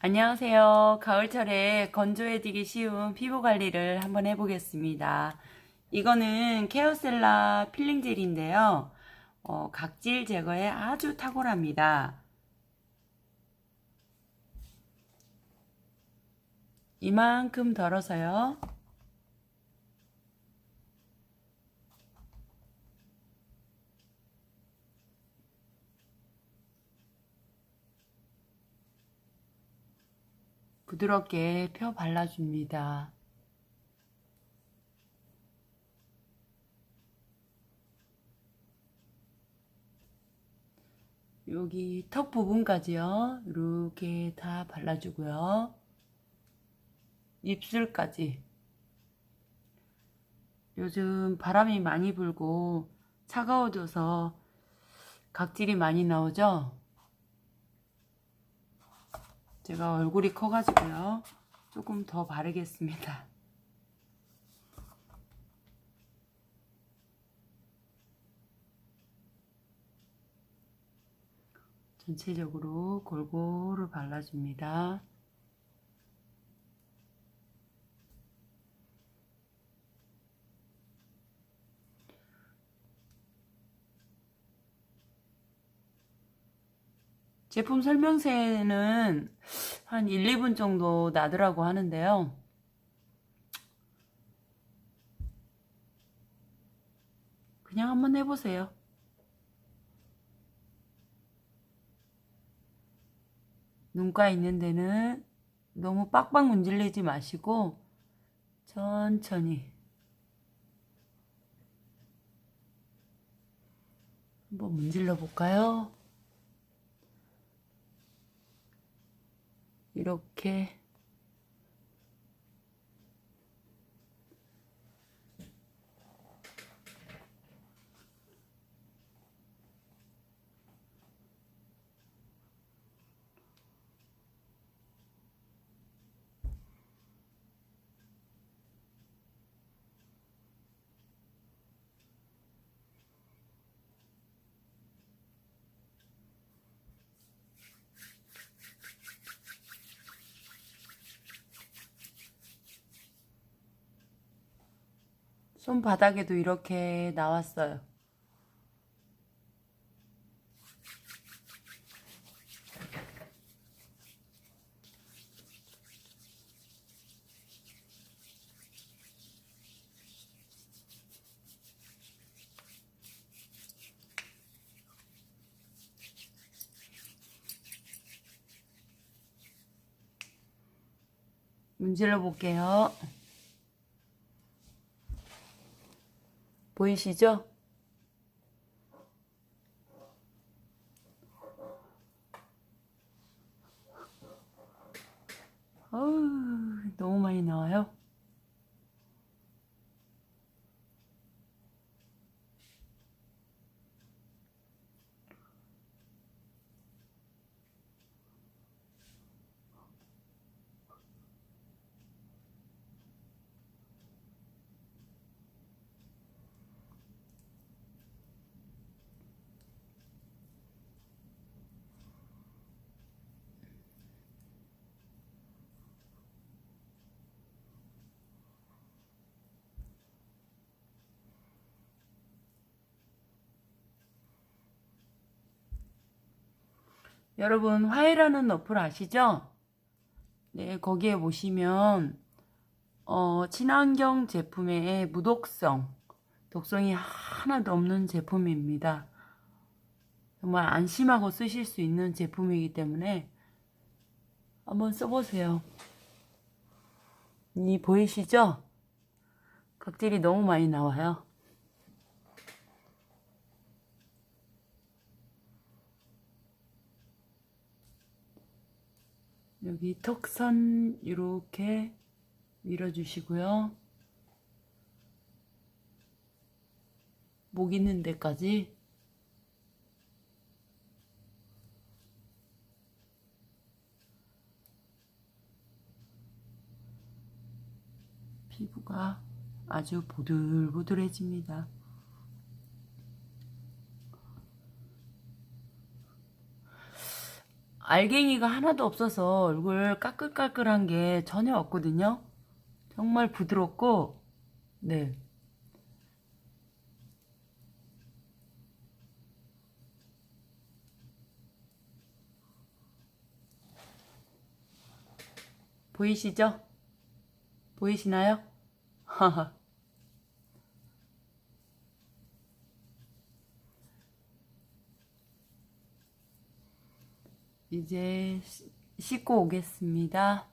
안녕하세요. 가을철에 건조해지기 쉬운 피부 관리를 한번 해보겠습니다. 이거는 케어셀라 필링 젤인데요. 어, 각질 제거에 아주 탁월합니다. 이만큼 덜어서요. 부드럽게 펴 발라줍니다. 여기 턱 부분까지요. 이렇게 다 발라주고요. 입술까지. 요즘 바람이 많이 불고 차가워져서 각질이 많이 나오죠? 제가 얼굴이 커가지고요. 조금 더 바르겠습니다. 전체적으로 골고루 발라줍니다. 제품 설명서에는 한 1, 2분 정도 나더라고 하는데요. 그냥 한번 해보세요. 눈가 있는 데는 너무 빡빡 문질르지 마시고 천천히 한번 문질러 볼까요? 이렇게 손바닥에도 이렇게 나왔어요. 문질러 볼게요. 보이시죠? 어우, 너무 많이 나와요. 여러분, 화해라는 어플 아시죠? 네, 거기에 보시면, 어, 친환경 제품의 무독성, 독성이 하나도 없는 제품입니다. 정말 안심하고 쓰실 수 있는 제품이기 때문에 한번 써보세요. 이 보이시죠? 각질이 너무 많이 나와요. 여기 턱선 이렇게 밀어주시고요. 목 있는 데까지 피부가 아주 보들보들해집니다. 알갱이가 하나도 없어서 얼굴 까끌까끌한 게 전혀 없거든요. 정말 부드럽고, 네. 보이시죠? 보이시나요? 이제 씻- 씻고 오겠습니다.